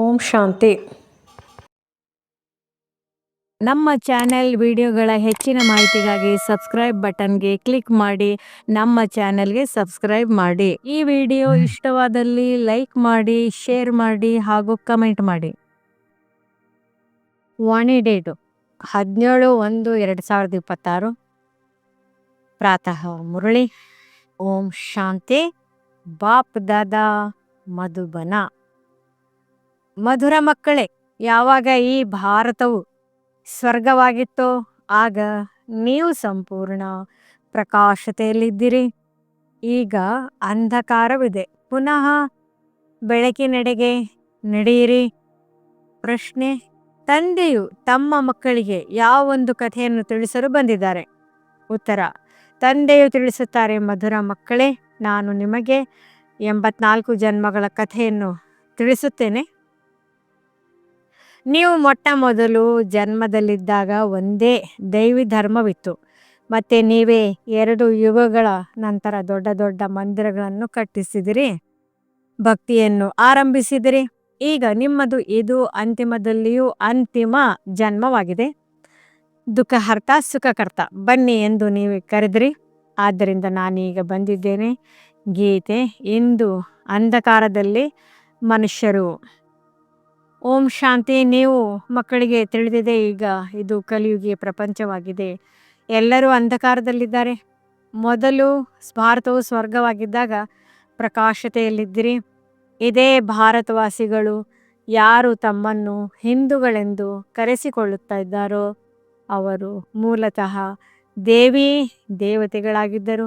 ಓಂ ಶಾಂತಿ. ನಮ್ಮ ಚಾನೆಲ್ ವಿಡಿಯೋಗಳ ಹೆಚ್ಚಿನ ಮಾಹಿತಿಗಾಗಿ ಸಬ್ಸ್ಕ್ರೈಬ್ ಬಟನ್ಗೆ ಕ್ಲಿಕ್ ಮಾಡಿ ನಮ್ಮ ಚಾನೆಲ್ಗೆ ಸಬ್ಸ್ಕ್ರೈಬ್ ಮಾಡಿ. ಈ ವಿಡಿಯೋ ಇಷ್ಟವಾದಲ್ಲಿ ಲೈಕ್ ಮಾಡಿ ಶೇರ್ ಮಾಡಿ ಹಾಗೂ ಕಮೆಂಟ್ ಮಾಡಿ. ವಾಣಿ ಡೇಟು ಹದಿನೇಳು ಒಂದು ಎರಡು ಸಾವಿರದ ಇಪ್ಪತ್ತಾರು. ಪ್ರಾತಃ ಮುರಳಿ ಓಂ ಶಾಂತಿ ಬಾಪ್ ದಾದಾ ಮಧುಬನ. ಮಧುರ ಮಕ್ಕಳೇ, ಯಾವಾಗ ಈ ಭಾರತವು ಸ್ವರ್ಗವಾಗಿತ್ತೋ ಆಗ ನೀವು ಸಂಪೂರ್ಣ ಪ್ರಕಾಶತೆಯಲ್ಲಿದ್ದೀರಿ. ಈಗ ಅಂಧಕಾರವಿದೆ. ಪುನಃ ಬೆಳಕಿನೆಡೆಗೆ ನಡೆಯಿರಿ. ಪ್ರಶ್ನೆ, ತಂದೆಯು ತಮ್ಮ ಮಕ್ಕಳಿಗೆ ಯಾವೊಂದು ಕಥೆಯನ್ನು ತಿಳಿಸಲು ಬಂದಿದ್ದಾರೆ? ಉತ್ತರ, ತಂದೆಯು ತಿಳಿಸುತ್ತಾರೆ, ಮಧುರ ಮಕ್ಕಳೇ, ನಾನು ನಿಮಗೆ ಎಂಬತ್ನಾಲ್ಕು ಜನ್ಮಗಳ ಕಥೆಯನ್ನು ತಿಳಿಸುತ್ತೇನೆ. ನೀವು ಮೊಟ್ಟ ಮೊದಲು ಜನ್ಮದಲ್ಲಿದ್ದಾಗ ಒಂದೇ ದೈವಿ ಧರ್ಮವಿತ್ತು ಮತ್ತು ನೀವೇ ಎರಡು ಯುಗಗಳ ನಂತರ ದೊಡ್ಡ ದೊಡ್ಡ ಮಂದಿರಗಳನ್ನು ಕಟ್ಟಿಸಿದಿರಿ, ಭಕ್ತಿಯನ್ನು ಆರಂಭಿಸಿದಿರಿ. ಈಗ ನಿಮ್ಮದು ಇದು ಅಂತಿಮದಲ್ಲಿಯೂ ಅಂತಿಮ ಜನ್ಮವಾಗಿದೆ. ದುಃಖಹರ್ತ ಸುಖಕರ್ತ ಬನ್ನಿ ಎಂದು ನೀವು ಕರೆದ್ರಿ. ಆದ್ದರಿಂದ ನಾನೀಗ ಬಂದಿದ್ದೇನೆ. ಗೀತೆ ಇಂದು ಅಂಧಕಾರದಲ್ಲಿ ಮನುಷ್ಯರು ಓಂ ಶಾಂತಿ ನೀವು ಮಕ್ಕಳಿಗೆ ತಿಳಿದಿದೆ ಈಗ ಇದು ಕಲಿಯುಗಿಯ ಪ್ರಪಂಚವಾಗಿದೆ. ಎಲ್ಲರೂ ಅಂಧಕಾರದಲ್ಲಿದ್ದಾರೆ. ಮೊದಲು ಭಾರತವು ಸ್ವರ್ಗವಾಗಿದ್ದಾಗ ಪ್ರಕಾಶತೆಯಲ್ಲಿದ್ದಿರಿ. ಇದೇ ಭಾರತವಾಸಿಗಳು ಯಾರು ತಮ್ಮನ್ನು ಹಿಂದೂಗಳೆಂದು ಕರೆಸಿಕೊಳ್ಳುತ್ತಾ ಇದ್ದಾರೋ ಅವರು ಮೂಲತಃ ದೇವಿ ದೇವತೆಗಳಾಗಿದ್ದರು.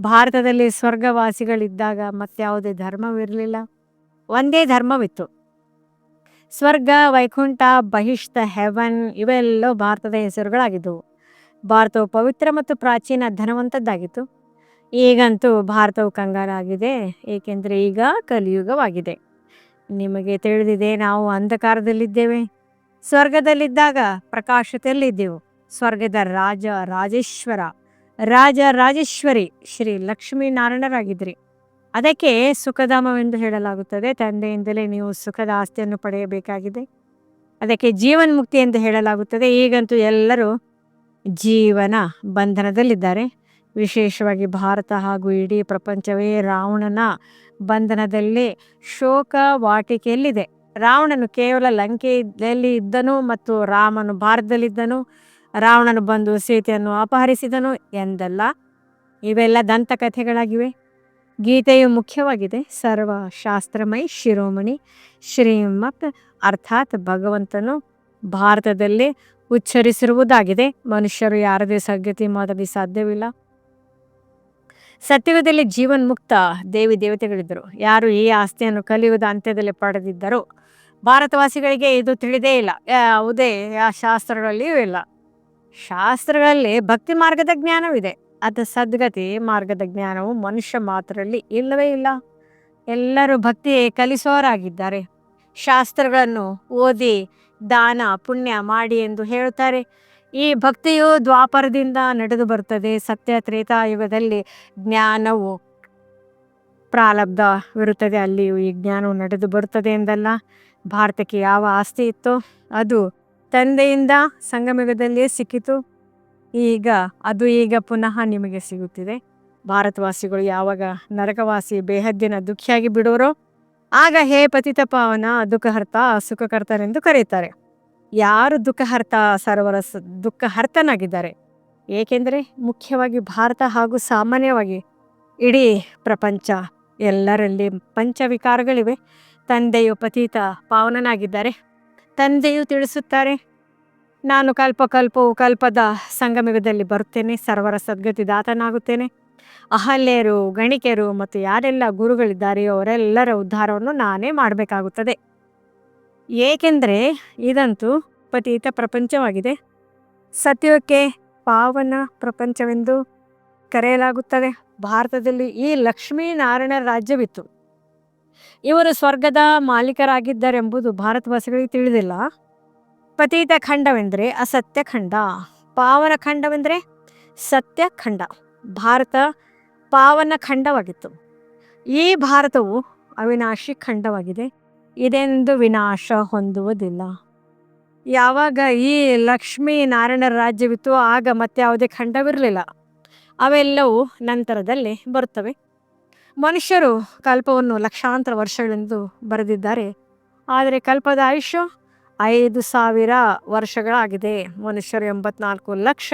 ಭಾರತದಲ್ಲಿ ಸ್ವರ್ಗವಾಸಿಗಳಿದ್ದಾಗ ಮತ್ತಾವುದೇ ಧರ್ಮವಿರಲಿಲ್ಲ. ಒಂದೇ ಧರ್ಮವಿತ್ತು. ಸ್ವರ್ಗ, ವೈಕುಂಠ, ಬಹಿಷ್ಠ, ಹೆವನ್ ಇವೆಲ್ಲ ಭಾರತದ ಹೆಸರುಗಳಾಗಿದ್ದವು. ಭಾರತವು ಪವಿತ್ರ ಮತ್ತು ಪ್ರಾಚೀನ ಧನವಂತದ್ದಾಗಿತ್ತು ಈಗಂತೂ ಭಾರತವು ಕಂಗಾಲಾಗಿದೆ ಏಕೆಂದರೆ ಈಗ ಕಲಿಯುಗವಾಗಿದೆ. ನಿಮಗೆ ತಿಳಿದಿದೆ, ನಾವು ಅಂಧಕಾರದಲ್ಲಿದ್ದೇವೆ. ಸ್ವರ್ಗದಲ್ಲಿದ್ದಾಗ ಪ್ರಕಾಶತೆಯಲ್ಲಿದ್ದೆವು. ಸ್ವರ್ಗದ ರಾಜ ರಾಜೇಶ್ವರ. ರಾಜ ರಾಜೇಶ್ವರಿ ಶ್ರೀ ಲಕ್ಷ್ಮೀನಾರಾಯಣರಾಗಿದ್ರಿ. ಅದಕ್ಕೆ ಸುಖಧಾಮವೆಂದು ಹೇಳಲಾಗುತ್ತದೆ. ತಂದೆಯಿಂದಲೇ ನೀವು ಸುಖದ ಆಸ್ತಿಯನ್ನು ಪಡೆಯಬೇಕಾಗಿದೆ. ಅದಕ್ಕೆ ಜೀವನ್ ಮುಕ್ತಿ ಎಂದು ಹೇಳಲಾಗುತ್ತದೆ. ಈಗಂತೂ ಎಲ್ಲರೂ ಜೀವನ ಬಂಧನದಲ್ಲಿದ್ದಾರೆ. ವಿಶೇಷವಾಗಿ ಭಾರತ ಹಾಗೂ ಇಡೀ ಪ್ರಪಂಚವೇ ರಾವಣನ ಬಂಧನದಲ್ಲಿ ಶೋಕ ವಾಟಿಕೆಯಲ್ಲಿದೆ. ರಾವಣನು ಕೇವಲ ಲಂಕೆಯಲ್ಲಿ ಇದ್ದನು ಮತ್ತು ರಾಮನು ಭಾರತದಲ್ಲಿದ್ದನು. ರಾವಣನು ಬಂದು ಸೀತೆಯನ್ನು ಅಪಹರಿಸಿದನು ಎಂದಲ್ಲ. ಇವೆಲ್ಲ ದಂತಕಥೆಗಳಾಗಿವೆ. ಗೀತೆಯು ಮುಖ್ಯವಾಗಿದೆ. ಸರ್ವ ಶಾಸ್ತ್ರಮೈ ಶಿರೋಮಣಿ ಶ್ರೀಮತ್ ಅರ್ಥಾತ್ ಭಗವಂತನು ಭಾರತದಲ್ಲಿ ಉಚ್ಚರಿಸಿರುವುದಾಗಿದೆ. ಮನುಷ್ಯರು ಯಾರದೇ ಸಗತಿ ಮಾಡಲು ಸಾಧ್ಯವಿಲ್ಲ. ಸತ್ಯುಗದಲ್ಲಿ ಜೀವನ್ ಮುಕ್ತ ದೇವಿ ದೇವತೆಗಳಿದ್ದರು. ಯಾರು ಈ ಆಸ್ತಿಯನ್ನು ಕಲಿಯುವುದ ಅಂತ್ಯದಲ್ಲಿ ಪಡೆದಿದ್ದರು ಭಾರತವಾಸಿಗಳಿಗೆ ಇದು ತಿಳಿದೇ ಇಲ್ಲ. ಯಾವುದೇ ಶಾಸ್ತ್ರಗಳಲ್ಲಿಯೂ ಇಲ್ಲ. ಶಾಸ್ತ್ರಗಳಲ್ಲಿ ಭಕ್ತಿ ಮಾರ್ಗದ ಜ್ಞಾನವಿದೆ. ಅದು ಸದ್ಗತಿ ಮಾರ್ಗದ ಜ್ಞಾನವು ಮನುಷ್ಯ ಮಾತ್ರಲ್ಲಿ ಇಲ್ಲವೇ ಇಲ್ಲ. ಎಲ್ಲರೂ ಭಕ್ತಿ ಕಲಿಸೋರಾಗಿದ್ದಾರೆ. ಶಾಸ್ತ್ರಗಳನ್ನು ಓದಿ, ದಾನ, ಪುಣ್ಯ ಮಾಡಿ ಎಂದು ಹೇಳುತ್ತಾರೆ. ಈ ಭಕ್ತಿಯು ದ್ವಾಪರದಿಂದ ನಡೆದು ಬರುತ್ತದೆ. ಸತ್ಯ ತ್ರೇತಾಯುಗದಲ್ಲಿ ಜ್ಞಾನವು ಪ್ರಾಲಬ್ಧವಿರುತ್ತದೆ. ಅಲ್ಲಿಯೂ ಈ ಜ್ಞಾನವು ನಡೆದು ಬರುತ್ತದೆ ಎಂದಲ್ಲ. ಭಾರತಕ್ಕೆ ಯಾವ ಆಸ್ತಿ ಇತ್ತೋ ಅದು ತಂದೆಯಿಂದ ಸಂಗಮಯುಗದಲ್ಲಿಯೇ ಸಿಕ್ಕಿತು. ಈಗ ಅದು ಈಗ ಪುನಃ ನಿಮಗೆ ಸಿಗುತ್ತಿದೆ. ಭಾರತವಾಸಿಗಳು ಯಾವಾಗ ನರಕವಾಸಿ ಬೇಹದ್ದಿನ ದುಃಖಿಯಾಗಿ ಬಿಡೋರೋ ಆಗ ಹೇ ಪತಿತ ಪಾವನ, ದುಃಖಹರ್ತ ಸುಖಕರ್ತನೆಂದು ಕರೆಯುತ್ತಾರೆ. ಯಾರು ದುಃಖಹರ್ತ ಸರ್ವರ ದುಃಖಹರ್ತನಾಗಿದ್ದಾರೆ? ಏಕೆಂದರೆ ಮುಖ್ಯವಾಗಿ ಭಾರತ ಹಾಗೂ ಸಾಮಾನ್ಯವಾಗಿ ಇಡೀ ಪ್ರಪಂಚ ಎಲ್ಲರಲ್ಲಿ ಪಂಚವಿಕಾರಗಳಿವೆ. ತಂದೆಯು ಪತೀತ ಪಾವನನಾಗಿದ್ದಾರೆ. ತಂದೆಯು ತಿಳಿಸುತ್ತಾರೆ ನಾನು ಕಲ್ಪ ಕಲ್ಪವು ಕಲ್ಪದ ಸಂಗಮಯುಗದಲ್ಲಿ ಬರುತ್ತೇನೆ, ಸರ್ವರ ಸದ್ಗತಿ ದಾತನಾಗುತ್ತೇನೆ. ಅಹಲ್ಯರು, ಗಣಿಕೆಯರು ಮತ್ತು ಯಾರೆಲ್ಲ ಗುರುಗಳಿದ್ದಾರೆಯೋ ಅವರೆಲ್ಲರ ಉದ್ಧಾರವನ್ನು ನಾನೇ ಮಾಡಬೇಕಾಗುತ್ತದೆ. ಏಕೆಂದರೆ ಇದಂತೂ ಪತೀತ ಪ್ರಪಂಚವಾಗಿದೆ. ಸತ್ಯಕ್ಕೆ ಪಾವನ ಪ್ರಪಂಚವೆಂದು ಕರೆಯಲಾಗುತ್ತದೆ. ಭಾರತದಲ್ಲಿ ಈ ಲಕ್ಷ್ಮೀನಾರಾಯಣ ರಾಜ್ಯವಿತ್ತು. ಇವರು ಸ್ವರ್ಗದ ಮಾಲೀಕರಾಗಿದ್ದಾರೆಂಬುದು ಭಾರತವಾಸಿಗಳಿಗೆ ತಿಳಿದಿಲ್ಲ. ಪತೀತ ಖಂಡವೆಂದರೆ ಅಸತ್ಯ ಖಂಡ. ಪಾವನ ಖಂಡವೆಂದರೆ ಸತ್ಯ ಖಂಡ. ಭಾರತ ಪಾವನ ಖಂಡವಾಗಿತ್ತು. ಈ ಭಾರತವು ಅವಿನಾಶಿ ಖಂಡವಾಗಿದೆ. ಇದೆಂದು ವಿನಾಶ ಹೊಂದುವುದಿಲ್ಲ. ಯಾವಾಗ ಈ ಲಕ್ಷ್ಮೀ ನಾರಾಯಣರ ರಾಜ್ಯವಿತ್ತು ಆಗ ಮತ್ತೆ ಯಾವುದೇ ಖಂಡವಿರಲಿಲ್ಲ. ಅವೆಲ್ಲವೂ ನಂತರದಲ್ಲಿ ಬರುತ್ತವೆ. ಮನುಷ್ಯರು ಕಲ್ಪವನ್ನು ಲಕ್ಷಾಂತರ ವರ್ಷಗಳೆಂದು ಬರೆದಿದ್ದಾರೆ. ಆದರೆ ಕಲ್ಪದ ಆಯುಷ್ಯ ಐದು ಸಾವಿರ ವರ್ಷಗಳಾಗಿದೆ. ಮನುಷ್ಯರು ಎಂಬತ್ನಾಲ್ಕು ಲಕ್ಷ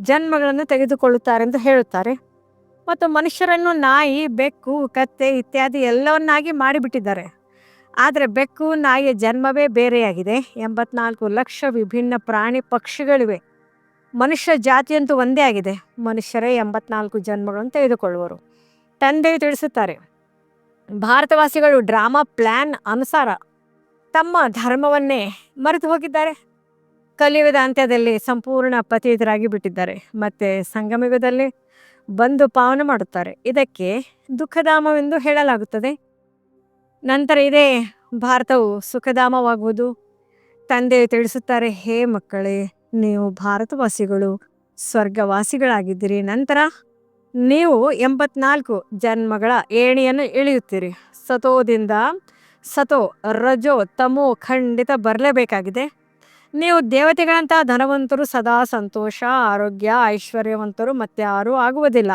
ಜನ್ಮಗಳನ್ನು ತೆಗೆದುಕೊಳ್ಳುತ್ತಾರೆ ಎಂದು ಹೇಳುತ್ತಾರೆ. ಮತ್ತು ಮನುಷ್ಯರನ್ನು ನಾಯಿ, ಬೆಕ್ಕು, ಕತ್ತೆ ಇತ್ಯಾದಿ ಎಲ್ಲವನ್ನಾಗಿ ಮಾಡಿಬಿಟ್ಟಿದ್ದಾರೆ. ಆದರೆ ಬೆಕ್ಕು, ನಾಯಿಯ ಜನ್ಮವೇ ಬೇರೆಯಾಗಿದೆ. ಎಂಬತ್ನಾಲ್ಕು ಲಕ್ಷ ವಿಭಿನ್ನ ಪ್ರಾಣಿ ಪಕ್ಷಿಗಳಿವೆ. ಮನುಷ್ಯ ಜಾತಿಯಂತೂ ಒಂದೇ ಆಗಿದೆ. ಮನುಷ್ಯರೇ ಎಂಬತ್ನಾಲ್ಕು ಜನ್ಮಗಳನ್ನು ತೆಗೆದುಕೊಳ್ಳುವರು. ತಂದೆ ತಿಳಿಸುತ್ತಾರೆ, ಭಾರತವಾಸಿಗಳು ಡ್ರಾಮಾ ಪ್ಲ್ಯಾನ್ ಅನುಸಾರ ತಮ್ಮ ಧರ್ಮವನ್ನೇ ಮರೆತು ಹೋಗಿದ್ದಾರೆ. ಕಲಿಯುಗದ ಅಂತ್ಯದಲ್ಲಿ ಸಂಪೂರ್ಣ ಪತಿತರಾಗಿ ಬಿಟ್ಟಿದ್ದಾರೆ. ಮತ್ತು ಸಂಗಮಯುಗದಲ್ಲಿ ಬಂದು ಪಾವನ ಮಾಡುತ್ತಾರೆ. ಇದಕ್ಕೆ ದುಃಖಧಾಮವೆಂದು ಹೇಳಲಾಗುತ್ತದೆ. ನಂತರ ಇದೇ ಭಾರತವು ಸುಖಧಾಮವಾಗುವುದು. ತಂದೆ ತಿಳಿಸುತ್ತಾರೆ, ಹೇ ಮಕ್ಕಳೇ, ನೀವು ಭಾರತವಾಸಿಗಳು, ಸ್ವರ್ಗವಾಸಿಗಳಾಗಿದ್ದೀರಿ. ನಂತರ ನೀವು ಎಂಬತ್ನಾಲ್ಕು ಜನ್ಮಗಳ ಏಣಿಯನ್ನು ಇಳಿಯುತ್ತೀರಿ. ಸತೋದಿಂದ ಸತೋ ರಜೋ ತಮೋ ಖಂಡಿತ ಬರಲೇಬೇಕಾಗಿದೆ. ನೀವು ದೇವತೆಗಳಂತಹ ಧನವಂತರು ಸದಾ ಸಂತೋಷ, ಆರೋಗ್ಯ, ಐಶ್ವರ್ಯವಂತರು ಮತ್ತೆ ಯಾರೂ ಆಗುವುದಿಲ್ಲ.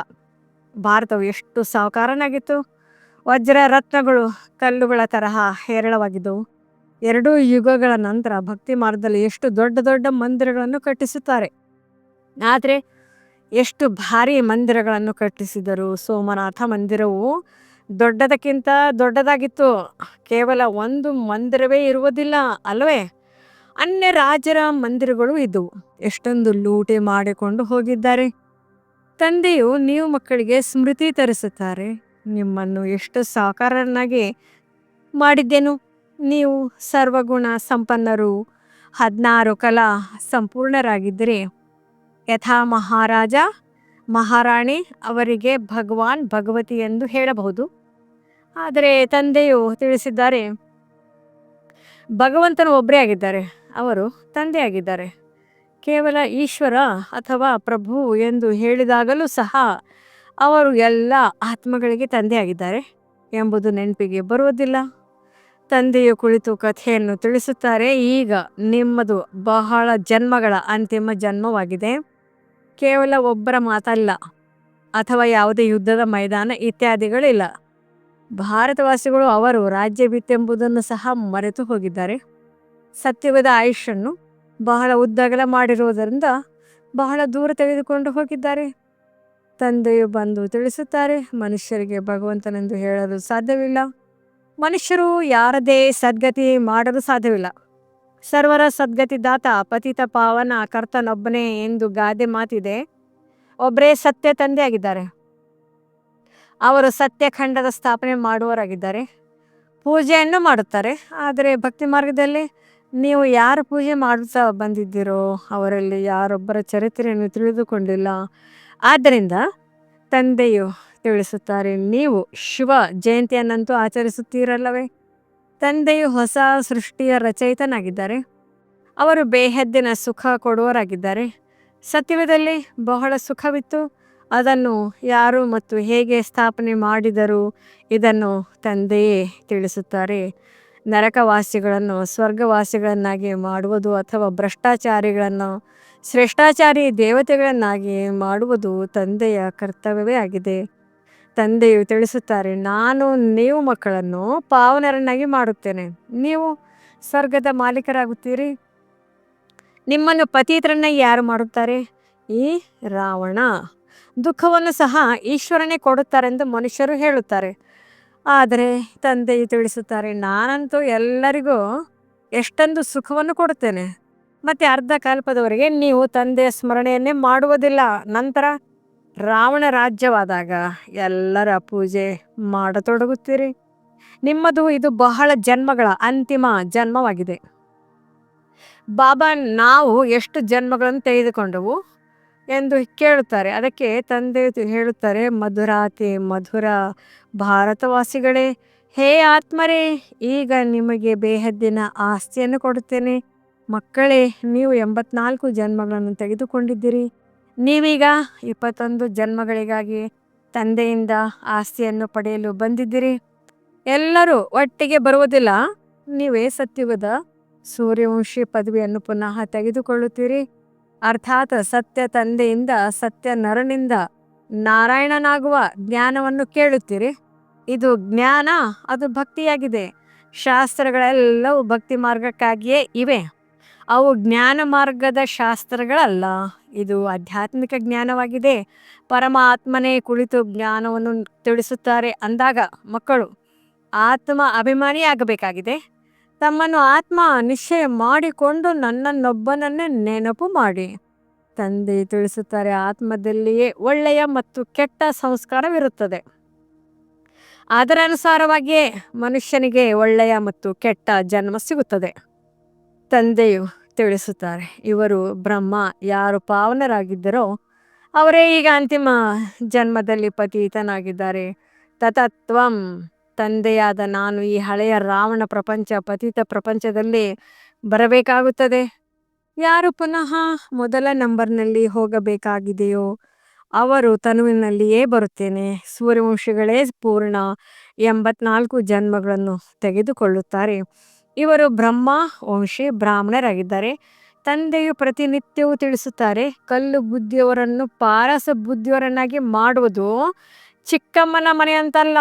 ಭಾರತವು ಎಷ್ಟು ಸಾಹುಕಾರನಾಗಿತ್ತು ವಜ್ರ ರತ್ನಗಳು ಕಲ್ಲುಗಳ ತರಹ ಹೇರಳವಾಗಿದ್ದವು. ಎರಡೂ ಯುಗಗಳ ನಂತರ ಭಕ್ತಿ ಮಾರ್ಗದಲ್ಲಿ ಎಷ್ಟು ದೊಡ್ಡ ದೊಡ್ಡ ಮಂದಿರಗಳನ್ನು ಕಟ್ಟಿಸುತ್ತಾರೆ. ಆದರೆ, ಎಷ್ಟು ಭಾರಿ ಮಂದಿರಗಳನ್ನು ಕಟ್ಟಿಸಿದರು ಸೋಮನಾಥ ಮಂದಿರವು ದೊಡ್ಡದಕ್ಕಿಂತ ದೊಡ್ಡದಾಗಿತ್ತು. ಕೇವಲ ಒಂದು ಮಂದಿರವೇ ಇರುವುದಿಲ್ಲ ಅಲ್ವೇ? ಅನ್ಯ ರಾಜರ ಮಂದಿರಗಳು ಇದ್ದವು ಎಷ್ಟೊಂದು ಲೂಟಿ ಮಾಡಿಕೊಂಡು ಹೋಗಿದ್ದಾರೆ. ತಂದೆಯು ನೀವು ಮಕ್ಕಳಿಗೆ ಸ್ಮೃತಿ ತರಿಸುತ್ತಾರೆ. ನಿಮ್ಮನ್ನು ಎಷ್ಟು ಸಾಕಾರನಾಗಿ ಮಾಡಿದ್ದೇನು? ನೀವು ಸರ್ವಗುಣ ಸಂಪನ್ನರು, ಹದಿನಾರು ಕಲಾ ಸಂಪೂರ್ಣರಾಗಿದ್ದರೆ. ಯಥಾ ಮಹಾರಾಜ, ಮಹಾರಾಣಿ ಅವರಿಗೆ ಭಗವಾನ್ ಭಗವತಿ ಎಂದು ಹೇಳಬಹುದು. ಆದರೆ ತಂದೆಯು ತಿಳಿಸಿದ್ದಾರೆ, ಭಗವಂತನು ಒಬ್ಬರೇ ಆಗಿದ್ದಾರೆ, ಅವರು ತಂದೆಯಾಗಿದ್ದಾರೆ ಕೇವಲ ಈಶ್ವರ ಅಥವಾ ಪ್ರಭು ಎಂದು ಹೇಳಿದಾಗಲೂ ಸಹ ಅವರು ಎಲ್ಲ ಆತ್ಮಗಳಿಗೆ ತಂದೆಯಾಗಿದ್ದಾರೆ ಎಂಬುದು ನೆನಪಿಗೆ ಬರುವುದಿಲ್ಲ. ತಂದೆಯು ಕುಳಿತು ಕಥೆಯನ್ನು ತಿಳಿಸುತ್ತಾರೆ, ಈಗ ನಿಮ್ಮದು ಬಹಳ ಜನ್ಮಗಳ ಅಂತಿಮ ಜನ್ಮವಾಗಿದೆ. ಕೇವಲ ಒಬ್ಬರ ಮಾತಲ್ಲ ಅಥವಾ ಯಾವುದೇ ಯುದ್ಧದ ಮೈದಾನ ಇತ್ಯಾದಿಗಳಿಲ್ಲ. ಭಾರತವಾಸಿಗಳು ಅವರು ರಾಜ್ಯ ಬಿತ್ತೆಂಬುದನ್ನು ಸಹ ಮರೆತು ಹೋಗಿದ್ದಾರೆ. ಸತ್ಯವದ ಆಯುಷನ್ನು ಬಹಳ ಉದ್ದಗಲ ಮಾಡಿರುವುದರಿಂದ ಬಹಳ ದೂರ ತೆಗೆದುಕೊಂಡು ಹೋಗಿದ್ದಾರೆ. ತಂದೆಯು ಬಂದು ತಿಳಿಸುತ್ತಾರೆ, ಮನುಷ್ಯರಿಗೆ ಭಗವಂತನೆಂದು ಹೇಳಲು ಸಾಧ್ಯವಿಲ್ಲ. ಮನುಷ್ಯರು ಯಾರದೇ ಸದ್ಗತಿ ಮಾಡಲು ಸಾಧ್ಯವಿಲ್ಲ. ಸರ್ವರ ಸದ್ಗತಿ ದಾತ, ಪತಿತ, ಪಾವನ, ಕರ್ತನೊಬ್ಬನೇ ಎಂದು ಗಾದೆ ಮಾತಿದೆ. ಒಬ್ಬರೇ ಸತ್ಯ ತಂದೆಯಾಗಿದ್ದಾರೆ. ಅವರು ಸತ್ಯಖಂಡದ ಸ್ಥಾಪನೆ ಮಾಡುವವರಾಗಿದ್ದಾರೆ. ಪೂಜೆಯನ್ನು ಮಾಡುತ್ತಾರೆ. ಆದರೆ ಭಕ್ತಿ ಮಾರ್ಗದಲ್ಲಿ ನೀವು ಯಾರು ಪೂಜೆ ಮಾಡುತ್ತಾ ಬಂದಿದ್ದೀರೋ, ಅವರಲ್ಲಿ ಯಾರೊಬ್ಬರ ಚರಿತ್ರೆಯನ್ನು ತಿಳಿದುಕೊಂಡಿಲ್ಲ. ಆದ್ದರಿಂದ ತಂದೆಯು ತಿಳಿಸುತ್ತಾರೆ, ನೀವು ಶಿವ ಜಯಂತಿಯನ್ನಂತೂ ಆಚರಿಸುತ್ತೀರಲ್ಲವೇ? ತಂದೆಯು ಹೊಸ ಸೃಷ್ಟಿಯ ರಚಯಿತನಾಗಿದ್ದಾರೆ. ಅವರು ಬೇಹದ್ದಿನ ಸುಖ ಕೊಡುವರಾಗಿದ್ದಾರೆ ಸತ್ಯವದಲ್ಲಿ ಬಹಳ ಸುಖವಿತ್ತು. ಅದನ್ನು ಯಾರು ಮತ್ತು ಹೇಗೆ ಸ್ಥಾಪನೆ ಮಾಡಿದರು ಇದನ್ನು ತಂದೆಯೇ ತಿಳಿಸುತ್ತಾರೆ. ನರಕವಾಸಿಗಳನ್ನು ಸ್ವರ್ಗವಾಸಿಗಳನ್ನಾಗಿ ಮಾಡುವುದು ಅಥವಾ ಭ್ರಷ್ಟಾಚಾರಿಗಳನ್ನು ಶ್ರೇಷ್ಠಾಚಾರಿ ದೇವತೆಗಳನ್ನಾಗಿ ಮಾಡುವುದು ತಂದೆಯ ಕರ್ತವ್ಯವೇ ಆಗಿದೆ. ತಂದೆಯು ತಿಳಿಸುತ್ತಾರೆ, ನಾನು ನೀವು ಮಕ್ಕಳನ್ನು ಪಾವನರನ್ನಾಗಿ ಮಾಡುತ್ತೇನೆ. ನೀವು ಸ್ವರ್ಗದ ಮಾಲೀಕರಾಗುತ್ತೀರಿ. ನಿಮ್ಮನ್ನು ಪತೀತರನ್ನಾಗಿ ಯಾರು ಮಾಡುತ್ತಾರೆ? ಈ ರಾವಣ. ದುಃಖವನ್ನು ಸಹ ಈಶ್ವರನೇ ಕೊಡುತ್ತಾರೆಂದು ಮನುಷ್ಯರು ಹೇಳುತ್ತಾರೆ. ಆದರೆ ತಂದೆಯು ತಿಳಿಸುತ್ತಾರೆ, ನಾನಂತೂ ಎಲ್ಲರಿಗೂ ಎಷ್ಟೊಂದು ಸುಖವನ್ನು ಕೊಡುತ್ತೇನೆ. ಮತ್ತು ಅರ್ಧ ಕಲ್ಪದವರೆಗೆ ನೀವು ತಂದೆಯ ಸ್ಮರಣೆಯನ್ನೇ ಮಾಡುವುದಿಲ್ಲ. ನಂತರ ರಾವಣ ರಾಜ್ಯವಾದಾಗ ಎಲ್ಲರ ಪೂಜೆ ಮಾಡತೊಡಗುತ್ತೀರಿ. ನಿಮ್ಮದು ಇದು ಬಹಳ ಜನ್ಮಗಳ ಅಂತಿಮ ಜನ್ಮವಾಗಿದೆ. ಬಾಬಾ, ನಾವು ಎಷ್ಟು ಜನ್ಮಗಳನ್ನು ತೆಗೆದುಕೊಂಡವು? ಎಂದು ಕೇಳುತ್ತಾರೆ. ಅದಕ್ಕೆ ತಂದೆ ಹೇಳುತ್ತಾರೆ, ಮಧುರಾತಿ, ಮಧುರ ಭಾರತವಾಸಿಗಳೇ, ಹೇ ಆತ್ಮರೇ, ಈಗ ನಿಮಗೆ ಬೇಹದ್ದಿನ ಆಸ್ತಿಯನ್ನು ಕೊಡುತ್ತೇನೆ. ಮಕ್ಕಳೇ, ನೀವು ಎಂಬತ್ನಾಲ್ಕು ಜನ್ಮಗಳನ್ನು ತೆಗೆದುಕೊಂಡಿದ್ದೀರಿ. ನೀವೀಗ ಇಪ್ಪತ್ತೊಂದು ಜನ್ಮಗಳಿಗಾಗಿ ತಂದೆಯಿಂದ ಆಸ್ತಿಯನ್ನು ಪಡೆಯಲು ಬಂದಿದ್ದೀರಿ. ಎಲ್ಲರೂ ಒಟ್ಟಿಗೆ ಬರುವುದಿಲ್ಲ. ನೀವೇ ಸತ್ಯುಗದ ಸೂರ್ಯವಂಶಿ ಪದವಿಯನ್ನು ಪುನಃ ತೆಗೆದುಕೊಳ್ಳುತ್ತೀರಿ. ಅರ್ಥಾತ್ ಸತ್ಯ ತಂದೆಯಿಂದ ಸತ್ಯ ನರನಿಂದ ನಾರಾಯಣನಾಗುವ ಜ್ಞಾನವನ್ನು ಕೇಳುತ್ತೀರಿ. ಇದು ಜ್ಞಾನ, ಅದು ಭಕ್ತಿಯಾಗಿದೆ. ಶಾಸ್ತ್ರಗಳೆಲ್ಲವೂ ಭಕ್ತಿ ಮಾರ್ಗಕ್ಕಾಗಿಯೇ ಇವೆ. ಅವು ಜ್ಞಾನ ಮಾರ್ಗದ ಶಾಸ್ತ್ರಗಳಲ್ಲ. ಇದು ಆಧ್ಯಾತ್ಮಿಕ ಜ್ಞಾನವಾಗಿದೆ. ಪರಮಾತ್ಮನೇ ಕುಳಿತು ಜ್ಞಾನವನ್ನು ತಿಳಿಸುತ್ತಾರೆ ಅಂದಾಗ ಮಕ್ಕಳು ಆತ್ಮ ಅಭಿಮಾನಿಯಾಗಬೇಕಾಗಿದೆ. ತಮ್ಮನ್ನು ಆತ್ಮ ನಿಶ್ಚಯ ಮಾಡಿಕೊಂಡು ನನ್ನನ್ನೊಬ್ಬನನ್ನೇ ನೆನಪು ಮಾಡಿ. ತಂದೆ ತಿಳಿಸುತ್ತಾರೆ, ಆತ್ಮದಲ್ಲಿಯೇ ಒಳ್ಳೆಯ ಮತ್ತು ಕೆಟ್ಟ ಸಂಸ್ಕಾರವಿರುತ್ತದೆ. ಅದರ ಅನುಸಾರವಾಗಿಯೇ ಮನುಷ್ಯನಿಗೆ ಒಳ್ಳೆಯ ಮತ್ತು ಕೆಟ್ಟ ಜನ್ಮ ಸಿಗುತ್ತದೆ. ತಂದೆಯು ತಿಳಿಸುತ್ತಾರೆ, ಇವರು ಬ್ರಹ್ಮ, ಯಾರು ಪಾವನರಾಗಿದ್ದರೋ ಅವರೇ ಈಗ ಅಂತಿಮ ಜನ್ಮದಲ್ಲಿ ಪತೀತನಾಗಿದ್ದಾರೆ. ತತತ್ವಂ ತಂದೆಯಾದ ನಾನು ಈ ಹಳೆಯ ರಾವಣ ಪ್ರಪಂಚ, ಪತಿತ ಪ್ರಪಂಚದಲ್ಲಿ ಬರಬೇಕಾಗುತ್ತದೆ. ಯಾರು ಪುನಃ ಮೊದಲ ನಂಬರ್ನಲ್ಲಿ ಹೋಗಬೇಕಾಗಿದೆಯೋ, ಅವರು ತನುವಿನಲ್ಲಿಯೇ ಬರುತ್ತೇನೆ. ಸೂರ್ಯವಂಶಗಳೇ ಪೂರ್ಣ ಎಂಬತ್ನಾಲ್ಕು ಜನ್ಮಗಳನ್ನು ತೆಗೆದುಕೊಳ್ಳುತ್ತಾರೆ. ಇವರು ಬ್ರಹ್ಮ, ವಂಶಿ, ಬ್ರಾಹ್ಮಣರಾಗಿದ್ದಾರೆ. ತಂದೆಯು ಪ್ರತಿನಿತ್ಯವೂ ತಿಳಿಸುತ್ತಾರೆ, ಕಲ್ಲು ಬುದ್ಧಿಯವರನ್ನು ಪಾರಸ ಬುದ್ಧಿಯವರನ್ನಾಗಿ ಮಾಡುವುದು ಚಿಕ್ಕಮ್ಮನ ಮನೆ ಅಂತಲ್ಲ,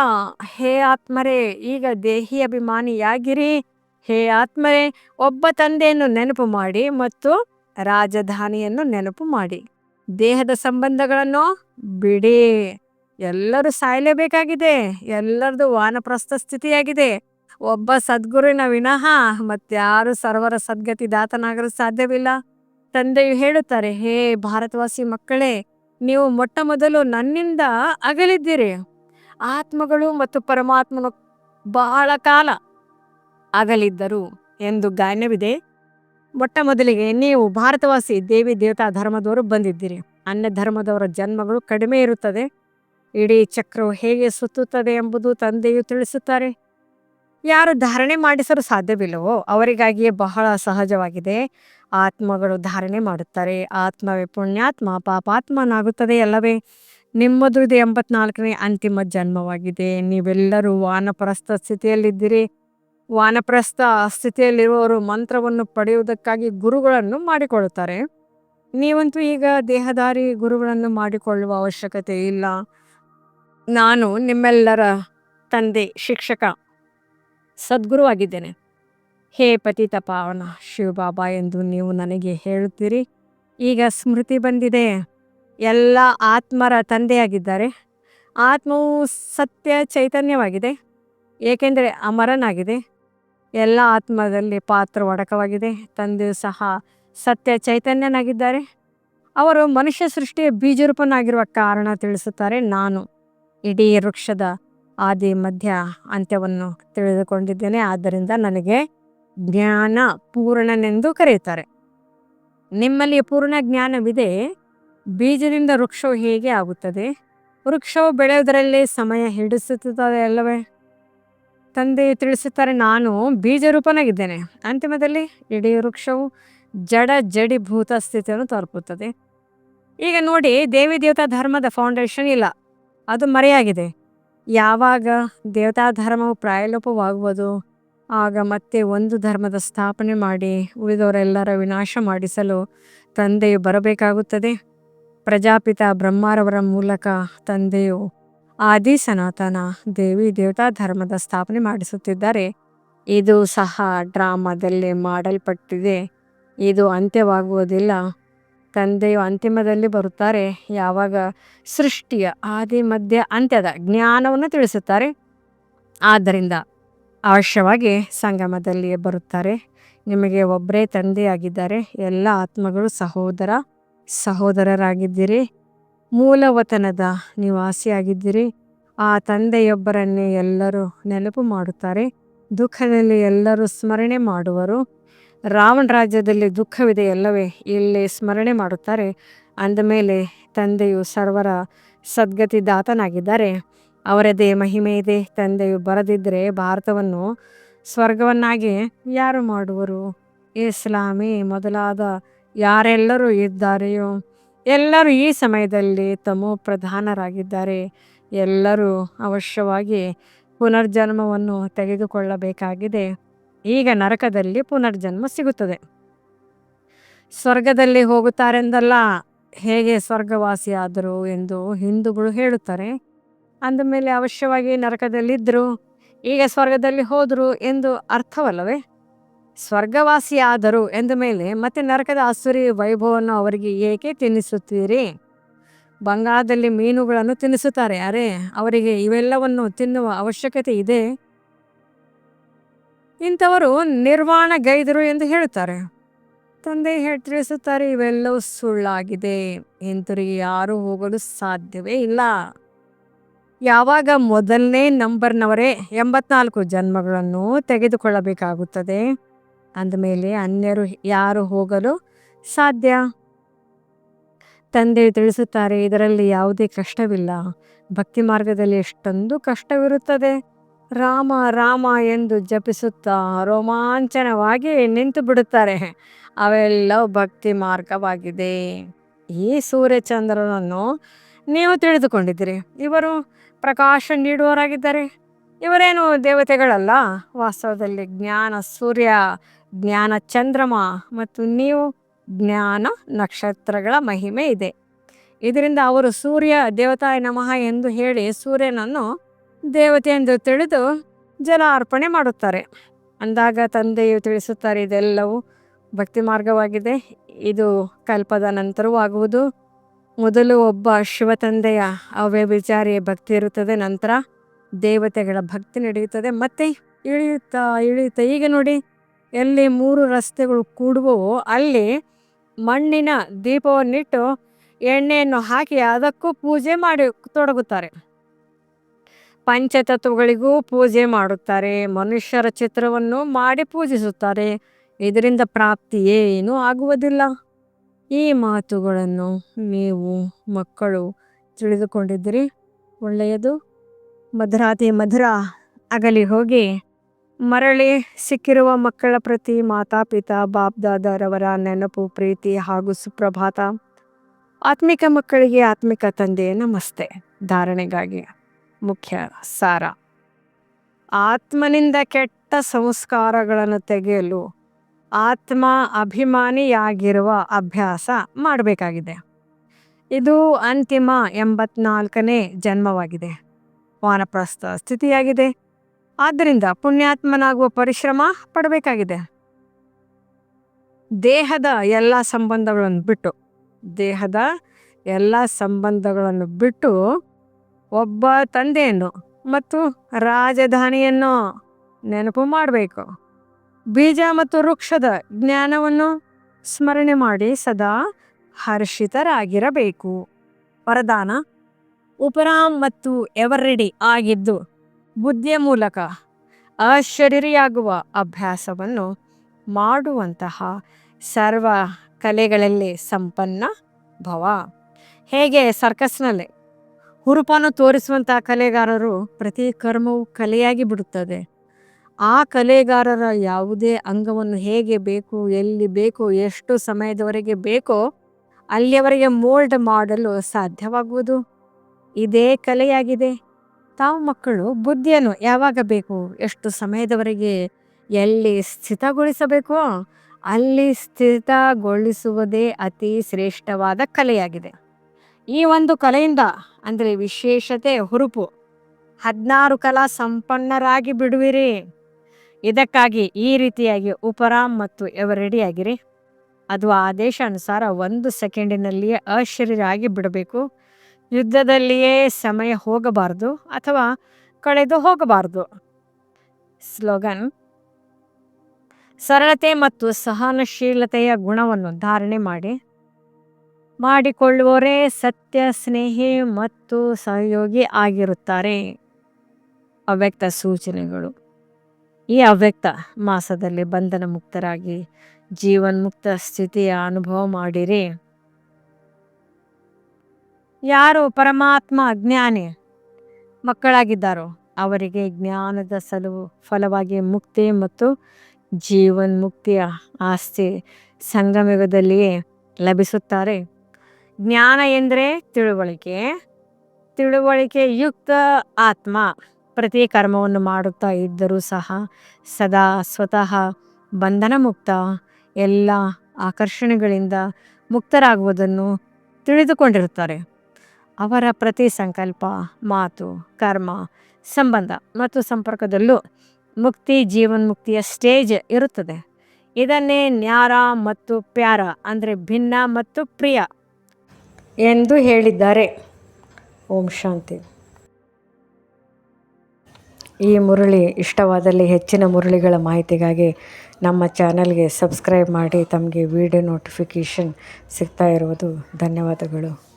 ಹೇ ಆತ್ಮರೇ, ಈಗ ದೇಹಿ ಅಭಿಮಾನಿಯಾಗಿರಿ. ಹೇ ಆತ್ಮರೇ, ಒಬ್ಬ ತಂದೆಯನ್ನು ನೆನಪು ಮಾಡಿ ಮತ್ತು ರಾಜಧಾನಿಯನ್ನು ನೆನಪು ಮಾಡಿ. ದೇಹದ ಸಂಬಂಧಗಳನ್ನು ಬಿಡಿ. ಎಲ್ಲರೂ ಸಾಯಲೇಬೇಕಾಗಿದೆ. ಎಲ್ಲರದು ವಾನಪ್ರಸ್ಥ ಸ್ಥಿತಿಯಾಗಿದೆ. ಒಬ್ಬ ಸದ್ಗುರುವಿನ ವಿನಃ ಮತ್ತಾರು ಸರ್ವರ ಸದ್ಗತಿ ದಾತನಾಗಲು ಸಾಧ್ಯವಿಲ್ಲ. ತಂದೆಯು ಹೇಳುತ್ತಾರೆ, ಹೇ ಭಾರತವಾಸಿ ಮಕ್ಕಳೇ ನೀವು ಮೊಟ್ಟ ಮೊದಲು ನನ್ನಿಂದ ಅಗಲಿದ್ದೀರಿ. ಆತ್ಮಗಳು ಮತ್ತು ಪರಮಾತ್ಮನು ಬಹಳ ಕಾಲ ಅಗಲಿದ್ದರು ಎಂದು ಗಾಯನವಿದೆ. ಮೊಟ್ಟ ಮೊದಲಿಗೆ ನೀವು ಭಾರತವಾಸಿ ದೇವಿ ದೇವತಾ ಧರ್ಮದವರು ಬಂದಿದ್ದೀರಿ. ಅನ್ಯ ಧರ್ಮದವರ ಜನ್ಮಗಳು ಕಡಿಮೆ ಇರುತ್ತದೆ. ಇಡೀ ಚಕ್ರವು ಹೇಗೆ ಸುತ್ತುತ್ತದೆ ಎಂಬುದು ತಂದೆಯು ತಿಳಿಸುತ್ತಾರೆ. ಯಾರು ಧಾರಣೆ ಮಾಡಿಸಲು ಸಾಧ್ಯವಿಲ್ಲವೋ ಅವರಿಗಾಗಿಯೇ ಬಹಳ ಸಹಜವಾಗಿದೆ. ಆತ್ಮಗಳು ಧಾರಣೆ ಮಾಡುತ್ತಾರೆ. ಆತ್ಮವೇ ಪುಣ್ಯಾತ್ಮ, ಪಾಪಾತ್ಮನಾಗುತ್ತದೆ ಅಲ್ಲವೇ? ನಿಮ್ಮದು ಇದು ಎಂಬತ್ನಾಲ್ಕನೇ ಅಂತಿಮ ಜನ್ಮವಾಗಿದೆ. ನೀವೆಲ್ಲರೂ ವಾನಪ್ರಸ್ಥ ಸ್ಥಿತಿಯಲ್ಲಿದ್ದೀರಿ. ವಾನಪ್ರಸ್ಥ ಸ್ಥಿತಿಯಲ್ಲಿರುವವರು ಮಂತ್ರವನ್ನು ಪಡೆಯುವುದಕ್ಕಾಗಿ ಗುರುಗಳನ್ನು ಮಾಡಿಕೊಳ್ಳುತ್ತಾರೆ. ನೀವಂತೂ ಈಗ ದೇಹದಾರಿ ಗುರುಗಳನ್ನು ಮಾಡಿಕೊಳ್ಳುವ ಅವಶ್ಯಕತೆ ಇಲ್ಲ. ನಾನು ನಿಮ್ಮೆಲ್ಲರ ತಂದೆ, ಶಿಕ್ಷಕ ಸದ್ಗುರುವಾಗಿದ್ದೇನೆ. ಹೇ ಪತಿತ ಪಾವನ ಶಿವಬಾಬಾ ಎಂದು ನೀವು ನನಗೆ ಹೇಳುತ್ತೀರಿ. ಈಗ ಸ್ಮೃತಿ ಬಂದಿದೆ. ಎಲ್ಲ ಆತ್ಮರ ತಂದೆಯಾಗಿದ್ದಾರೆ. ಆತ್ಮವು ಸತ್ಯ ಚೈತನ್ಯವಾಗಿದೆ. ಏಕೆಂದರೆ ಅಮರನಾಗಿದೆ. ಎಲ್ಲ ಆತ್ಮದಲ್ಲಿ ಪಾತ್ರ ಒಡಕವಾಗಿದೆ. ತಂದೆಯು ಸಹ ಸತ್ಯ ಚೈತನ್ಯನಾಗಿದ್ದಾರೆ. ಅವರು ಮನುಷ್ಯ ಸೃಷ್ಟಿಯ ಬೀಜರೂಪನಾಗಿರುವ ಕಾರಣ ತಿಳಿಸುತ್ತಾರೆ ನಾನು. ಇಡೀ ವೃಕ್ಷದ ಆದಿ, ಮಧ್ಯ ಅಂತ್ಯವನ್ನು ತಿಳಿದುಕೊಂಡಿದ್ದೇನೆ. ಆದ್ದರಿಂದ ನನಗೆ ಜ್ಞಾನ ಪೂರ್ಣನೆಂದು ಕರೆಯುತ್ತಾರೆ. ನಿಮ್ಮಲ್ಲಿ ಪೂರ್ಣ ಜ್ಞಾನವಿದೆ. ಬೀಜದಿಂದ ವೃಕ್ಷವು ಹೇಗೆ ಆಗುತ್ತದೆ? ವೃಕ್ಷವು ಬೆಳೆಯುವುದರಲ್ಲಿ ಸಮಯ ಹಿಡಿಸುತ್ತದೆ ಅಲ್ಲವೇ? ತಂದೆ ತಿಳಿಸುತ್ತಾರೆ, ನಾನು ಬೀಜ ರೂಪನಾಗಿದ್ದೇನೆ ಅಂತಿಮದಲ್ಲಿ ಇಡೀ ವೃಕ್ಷವು ಜಡ ಜಡಿಭೂತ ಸ್ಥಿತಿಯನ್ನು ತಲುಪುತ್ತದೆ. ಈಗ ನೋಡಿ ದೇವಿ ದೇವತಾ ಧರ್ಮದ ಫೌಂಡೇಶನ್ ಇಲ್ಲ. ಅದು ಮರೆಯಾಗಿದೆ. ಯಾವಾಗ ದೇವತಾ ಧರ್ಮವು ಪ್ರಾಯಲೋಪವಾಗುವುದು, ಆಗ ಮತ್ತೆ ಒಂದು ಧರ್ಮದ ಸ್ಥಾಪನೆ ಮಾಡಿ ಉಳಿದವರೆಲ್ಲರ ವಿನಾಶ ಮಾಡಿಸಲು ತಂದೆಯು ಬರಬೇಕಾಗುತ್ತದೆ. ಪ್ರಜಾಪಿತ ಬ್ರಹ್ಮಾರವರ ಮೂಲಕ ತಂದೆಯು ಆದಿ ಸನಾತನ ದೇವಿ ದೇವತಾ ಧರ್ಮದ ಸ್ಥಾಪನೆ ಮಾಡಿಸುತ್ತಿದ್ದಾರೆ. ಇದು ಸಹ ಡ್ರಾಮಾದಲ್ಲಿ ಮಾಡಲ್ಪಟ್ಟಿದೆ. ಇದು ಅಂತ್ಯವಾಗುವುದಿಲ್ಲ. ತಂದೆಯು ಅಂತಿಮದಲ್ಲಿ ಬರುತ್ತಾರೆ. ಯಾವಾಗ? ಸೃಷ್ಟಿಯ ಆದಿ, ಮಧ್ಯ, ಅಂತ್ಯದ ಜ್ಞಾನವನ್ನು ತಿಳಿಸುತ್ತಾರೆ. ಆದ್ದರಿಂದ ಅವಶ್ಯವಾಗಿ ಸಂಗಮದಲ್ಲಿಯೇ ಬರುತ್ತಾರೆ. ನಿಮಗೆ ಒಬ್ಬರೇ ತಂದೆಯಾಗಿದ್ದಾರೆ. ಎಲ್ಲ ಆತ್ಮಗಳು ಸಹೋದರ ಸಹೋದರರಾಗಿದ್ದೀರಿ. ಮೂಲವತನದ ನಿವಾಸಿಯಾಗಿದ್ದೀರಿ. ಆ ತಂದೆಯೊಬ್ಬರನ್ನೇ ಎಲ್ಲರೂ ನೆನಪು ಮಾಡುತ್ತಾರೆ. ದುಃಖದಲ್ಲಿ ಎಲ್ಲರೂ ಸ್ಮರಣೆ ಮಾಡುವರು. ರಾವಣ ರಾಜ್ಯದಲ್ಲಿ ದುಃಖವಿದೆ ಎಲ್ಲವೇ ಇಲ್ಲಿ ಸ್ಮರಣೆ ಮಾಡುತ್ತಾರೆ. ಅಂದಮೇಲೆ ತಂದೆಯು ಸರ್ವರ ಸದ್ಗತಿ ದಾತನಾಗಿದ್ದಾರೆ. ಅವರದೇ ಮಹಿಮೆ ಇದೆ. ತಂದೆಯು ಬರದಿದ್ದರೆ ಭಾರತವನ್ನು ಸ್ವರ್ಗವನ್ನಾಗಿ ಯಾರು ಮಾಡುವರು? ಇಸ್ಲಾಮಿ ಮೊದಲಾದ ಯಾರೆಲ್ಲರೂ ಇದ್ದಾರೆಯೋ? ಎಲ್ಲರೂ ಈ ಸಮಯದಲ್ಲಿ ತಮೋ ಪ್ರಧಾನರಾಗಿದ್ದಾರೆ. ಎಲ್ಲರೂ ಅವಶ್ಯವಾಗಿ ಪುನರ್ಜನ್ಮವನ್ನು ತೆಗೆದುಕೊಳ್ಳಬೇಕಾಗಿದೆ. ಈಗ ನರಕದಲ್ಲಿ ಪುನರ್ಜನ್ಮ ಸಿಗುತ್ತದೆ. ಸ್ವರ್ಗದಲ್ಲಿ ಹೋಗುತ್ತಾರೆಂದಲ್ಲ, ಹೇಗೆ ಸ್ವರ್ಗವಾಸಿಯಾದರು ಎಂದು ಹಿಂದೂಗಳು ಹೇಳುತ್ತಾರೆ. ಅಂದಮೇಲೆ ಅವಶ್ಯವಾಗಿ ನರಕದಲ್ಲಿದ್ದರು, ಈಗ ಸ್ವರ್ಗದಲ್ಲಿ ಹೋದರು ಎಂದು ಅರ್ಥವಲ್ಲವೇ? ಸ್ವರ್ಗವಾಸಿಯಾದರು ಎಂದ ಮೇಲೆ ಮತ್ತೆ ನರಕದ ಹಸುರಿ ವೈಭವವನ್ನು ಅವರಿಗೆ ಏಕೆ ತಿನ್ನಿಸುತ್ತೀರಿ? ಬಂಗಾಳದಲ್ಲಿ ಮೀನುಗಳನ್ನು ತಿನ್ನಿಸುತ್ತಾರೆ, ಅರೆ ಅವರಿಗೆ ಇವೆಲ್ಲವನ್ನು ತಿನ್ನುವ ಅವಶ್ಯಕತೆ ಇದೆ. ಇಂಥವರು ನಿರ್ವಾಣ ಗೈದರು ಎಂದು ಹೇಳುತ್ತಾರೆ. ತಂದೆ ಹೇಳಿ ತಿಳಿಸುತ್ತಾರೆ ಇವೆಲ್ಲವೂ ಸುಳ್ಳಾಗಿದೆ. ಹಿಂತಿರುಗಿ ಯಾರು ಹೋಗಲು ಸಾಧ್ಯವೇ ಇಲ್ಲ. ಯಾವಾಗ ಮೊದಲನೇ ನಂಬರ್ನವರೇ ಎಂಬತ್ನಾಲ್ಕು ಜನ್ಮಗಳನ್ನು ತೆಗೆದುಕೊಳ್ಳಬೇಕಾಗುತ್ತದೆ. ಅಂದಮೇಲೆ ಅನ್ಯರು ಯಾರು ಹೋಗಲು ಸಾಧ್ಯ? ತಂದೆ ತಿಳಿಸುತ್ತಾರೆ ಇದರಲ್ಲಿ ಯಾವುದೇ ಕಷ್ಟವಿಲ್ಲ. ಭಕ್ತಿ ಮಾರ್ಗದಲ್ಲಿ ಎಷ್ಟೊಂದು ಕಷ್ಟವಿರುತ್ತದೆ. ರಾಮ ರಾಮ ಎಂದು ಜಪಿಸುತ್ತಾ ರೋಮಾಂಚನವಾಗಿ ನಿಂತು ಬಿಡುತ್ತಾರೆ. ಅವೆಲ್ಲ ಭಕ್ತಿ ಮಾರ್ಗವಾಗಿದೆ. ಈ ಸೂರ್ಯಚಂದ್ರನನ್ನು ನೀವು ತಿಳಿದುಕೊಂಡಿದ್ದೀರಿ. ಇವರು ಪ್ರಕಾಶ ನೀಡುವವರಾಗಿದ್ದಾರೆ. ಇವರೇನು ದೇವತೆಗಳಲ್ಲ? ವಾಸ್ತವದಲ್ಲಿ ಜ್ಞಾನ ಸೂರ್ಯ, ಜ್ಞಾನ ಚಂದ್ರಮ ಮತ್ತು ನೀವು ಜ್ಞಾನ ನಕ್ಷತ್ರಗಳ ಮಹಿಮೆ ಇದೆ. ಇದರಿಂದ ಅವರು ಸೂರ್ಯ ದೇವತಾಯ ನಮಃ ಎಂದು ಹೇಳಿ ಸೂರ್ಯನನ್ನು ದೇವತೆ ಎಂದು ತಿಳಿದು ಜಲ ಅರ್ಪಣೆ ಮಾಡುತ್ತಾರೆ. ಅಂದಾಗ ತಂದೆಯು ತಿಳಿಸುತ್ತಾರೆ, ಇದೆಲ್ಲವೂ ಭಕ್ತಿ ಮಾರ್ಗವಾಗಿದೆ. ಇದು ಕಲ್ಪದ ನಂತರವೂ ಆಗುವುದು. ಮೊದಲು ಒಬ್ಬ ಶಿವ ತಂದೆಯ ಅವ್ಯಭಿಚಾರಿಯ ಭಕ್ತಿ ಇರುತ್ತದೆ, ನಂತರ ದೇವತೆಗಳ ಭಕ್ತಿ ನಡೆಯುತ್ತದೆ. ಮತ್ತೆ ಇಳಿಯುತ್ತಾ ಇಳಿಯುತ್ತಾ, ಈಗ ನೋಡಿ, ಎಲ್ಲಿ ಮೂರು ರಸ್ತೆಗಳು ಕೂಡುವವೋ ಅಲ್ಲಿ ಮಣ್ಣಿನ ದೀಪವನ್ನಿಟ್ಟು ಎಣ್ಣೆಯನ್ನು ಹಾಕಿ ಅದಕ್ಕೂ ಪೂಜೆ ಮಾಡಿ ತೊಡಗುತ್ತಾರೆ. ಪಂಚತತ್ವಗಳಿಗೂ ಪೂಜೆ ಮಾಡುತ್ತಾರೆ, ಮನುಷ್ಯರ ಚಿತ್ರವನ್ನು ಮಾಡಿ ಪೂಜಿಸುತ್ತಾರೆ. ಇದರಿಂದ ಪ್ರಾಪ್ತಿ ಏನೂ ಆಗುವುದಿಲ್ಲ. ಈ ಮಾತುಗಳನ್ನು ನೀವು ಮಕ್ಕಳು ತಿಳಿದುಕೊಂಡಿದ್ದೀರಿ. ಒಳ್ಳೆಯದು. ಮಧುರಾತಿ ಮಧುರ ಅಗಲಿ ಹೋಗಿ. ಮರಳಿ ಸಿಕ್ಕಿರುವ ಮಕ್ಕಳ ಪ್ರತಿ ಮಾತಾಪಿತಾ ಬಾಬ್ದಾದರವರ ನೆನಪು, ಪ್ರೀತಿ ಹಾಗೂ ಸುಪ್ರಭಾತ. ಆತ್ಮಿಕ ಮಕ್ಕಳಿಗೆ ಆತ್ಮಿಕ ತಂದೆ ನಮಸ್ತೆ. ಧಾರಣೆಗಾಗಿ. ಮುಖ್ಯ. ಸಾರ. ಆತ್ಮನಿಂದ ಕೆಟ್ಟ ಸಂಸ್ಕಾರಗಳನ್ನು ತೆಗೆಯಲು ಆತ್ಮ ಅಭಿಮಾನಿಯಾಗಿರುವ ಅಭ್ಯಾಸ ಮಾಡಬೇಕಾಗಿದೆ. ಇದು ಅಂತಿಮ ಎಂಬತ್ನಾಲ್ಕನೇ ಜನ್ಮವಾಗಿದೆ. ವಾನಪ್ರಸ್ಥ ಸ್ಥಿತಿಯಾಗಿದೆ. ಆದ್ದರಿಂದ ಪುಣ್ಯಾತ್ಮನಾಗುವ ಪರಿಶ್ರಮ ಪಡಬೇಕಾಗಿದೆ. ದೇಹದ ಎಲ್ಲ ಸಂಬಂಧಗಳನ್ನು ಬಿಟ್ಟು, ದೇಹದ ಎಲ್ಲ ಸಂಬಂಧಗಳನ್ನು ಬಿಟ್ಟು ಒಬ್ಬ ತಂದೆಯನ್ನು ಮತ್ತು ರಾಜಧಾನಿಯನ್ನು ನೆನಪು ಮಾಡಬೇಕು. ಬೀಜ ಮತ್ತು ವೃಕ್ಷದ ಜ್ಞಾನವನ್ನು ಸ್ಮರಣೆ ಮಾಡಿ ಸದಾ ಹರ್ಷಿತರಾಗಿರಬೇಕು. ವರದಾನ, ಉಪರಾಮ್ ಮತ್ತು ಎವರೆಡಿ ಆಗಿದ್ದು ಬುದ್ಧಿಯ ಮೂಲಕ ಅಶರೀರಿಯಾಗುವ ಅಭ್ಯಾಸವನ್ನು ಮಾಡುವಂತಹ ಸರ್ವ ಕಲೆಗಳಲ್ಲಿ ಸಂಪನ್ನ ಭವ. ಹೇಗೆ ಸರ್ಕಸ್ನಲ್ಲಿ ಹುರುಪನ್ನು ತೋರಿಸುವಂತಹ ಕಲೆಗಾರರು ಪ್ರತಿ ಕರ್ಮವು ಕಲೆಯಾಗಿ ಬಿಡುತ್ತದೆ. ಆ ಕಲೆಗಾರರ ಯಾವುದೇ ಅಂಗವನ್ನು ಹೇಗೆ ಬೇಕು, ಎಲ್ಲಿ ಬೇಕು, ಎಷ್ಟು ಸಮಯದವರೆಗೆ ಬೇಕೋ ಅಲ್ಲಿಯವರೆಗೆ ಮೋಲ್ಡ್ ಮಾಡಲು ಸಾಧ್ಯವಾಗುವುದು. ಇದೇ ಕಲೆಯಾಗಿದೆ. ತಾವು ಮಕ್ಕಳು ಬುದ್ಧಿಯನ್ನು ಯಾವಾಗ ಬೇಕು, ಎಷ್ಟು ಸಮಯದವರೆಗೆ ಎಲ್ಲಿ ಸ್ಥಿತಗೊಳಿಸಬೇಕೋ ಅಲ್ಲಿ ಸ್ಥಿತಗೊಳಿಸುವುದೇ ಅತಿ ಶ್ರೇಷ್ಠವಾದ ಕಲೆಯಾಗಿದೆ. ಈ ಒಂದು ಕಲೆಯಿಂದ ಅಂದರೆ ವಿಶೇಷತೆ ಹುರುಪು. ಹದಿನಾರು ಕಲಾ ಸಂಪನ್ನರಾಗಿ ಬಿಡುವಿರಿ. ಇದಕ್ಕಾಗಿ ಈ ರೀತಿಯಾಗಿ ಉಪರಾಮ್ ಮತ್ತು ಎವರೆಡಿಯಾಗಿರಿ ಅದು ಆದೇಶ ಅನುಸಾರ ಒಂದು ಸೆಕೆಂಡಿನಲ್ಲಿಯೇ ಅಶರೀರಾಗಿ ಬಿಡಬೇಕು. ಯುದ್ಧದಲ್ಲಿಯೇ ಸಮಯ ಹೋಗಬಾರ್ದು ಅಥವಾ ಕಳೆದು ಹೋಗಬಾರ್ದು. ಸ್ಲೋಗನ್. ಸರಳತೆ ಮತ್ತು ಸಹನಶೀಲತೆಯ ಗುಣವನ್ನು ಧಾರಣೆ ಮಾಡಿ. ಮಾಡಿಕೊಳ್ಳುವವರೇ ಸತ್ಯ, ಸ್ನೇಹಿ ಮತ್ತು ಸಹಯೋಗಿ ಆಗಿರುತ್ತಾರೆ. ಅವ್ಯಕ್ತ ಸೂಚನೆಗಳು. ಈ ಅವ್ಯಕ್ತ ಮಾಸದಲ್ಲಿ ಬಂಧನ ಮುಕ್ತರಾಗಿ ಜೀವನ್ಮುಕ್ತ ಸ್ಥಿತಿಯ ಅನುಭವ ಮಾಡಿರಿ. ಯಾರು ಪರಮಾತ್ಮ ಜ್ಞಾನಿ ಮಕ್ಕಳಾಗಿದ್ದಾರೋ ಅವರಿಗೆ ಜ್ಞಾನದ ಸಲುವು ಫಲವಾಗಿ ಮುಕ್ತಿ ಮತ್ತು ಜೀವನ್ಮುಕ್ತಿಯ ಆಸ್ತಿ ಸಂಗಮಯುಗದಲ್ಲಿಯೇ ಲಭಿಸುತ್ತಾರೆ. ಜ್ಞಾನ ಎಂದರೆ ತಿಳುವಳಿಕೆ. ತಿಳುವಳಿಕೆ ಯುಕ್ತ ಆತ್ಮ. ಪ್ರತಿ ಕರ್ಮವನ್ನು ಮಾಡುತ್ತಾ ಇದ್ದರೂ ಸಹ ಸದಾ ಸ್ವತಃ ಬಂಧನ ಮುಕ್ತ ಎಲ್ಲ ಆಕರ್ಷಣೆಗಳಿಂದ ಮುಕ್ತರಾಗುವುದನ್ನು ತಿಳಿದುಕೊಂಡಿರುತ್ತಾರೆ. ಅವರ ಪ್ರತಿ ಸಂಕಲ್ಪ, ಮಾತು, ಕರ್ಮ, ಸಂಬಂಧ ಮತ್ತು ಸಂಪರ್ಕದಲ್ಲೂ ಮುಕ್ತಿ, ಜೀವನ್ಮುಕ್ತಿಯ ಸ್ಟೇಜ್ ಇರುತ್ತದೆ. ಇದನ್ನೇ ನ್ಯಾರ ಮತ್ತು ಪ್ಯಾರ ಅಂದರೆ ಭಿನ್ನ ಮತ್ತು ಪ್ರಿಯ. ಎಂದು ಹೇಳಿದ್ದಾರೆ. ಓಂ ಶಾಂತಿ. ಈ ಮುರಳಿ ಇಷ್ಟವಾದಲ್ಲಿ ಹೆಚ್ಚಿನ ಮುರಳಿಗಳ ಮಾಹಿತಿಗಾಗಿ ನಮ್ಮ ಚಾನಲ್ಗೆ ಸಬ್ಸ್ಕ್ರೈಬ್ ಮಾಡಿ, ತಮಗೆ ವಿಡಿಯೋ ನೋಟಿಫಿಕೇಷನ್ ಸಿಗ್ತಾ ಇರುವುದು ಧನ್ಯವಾದಗಳು.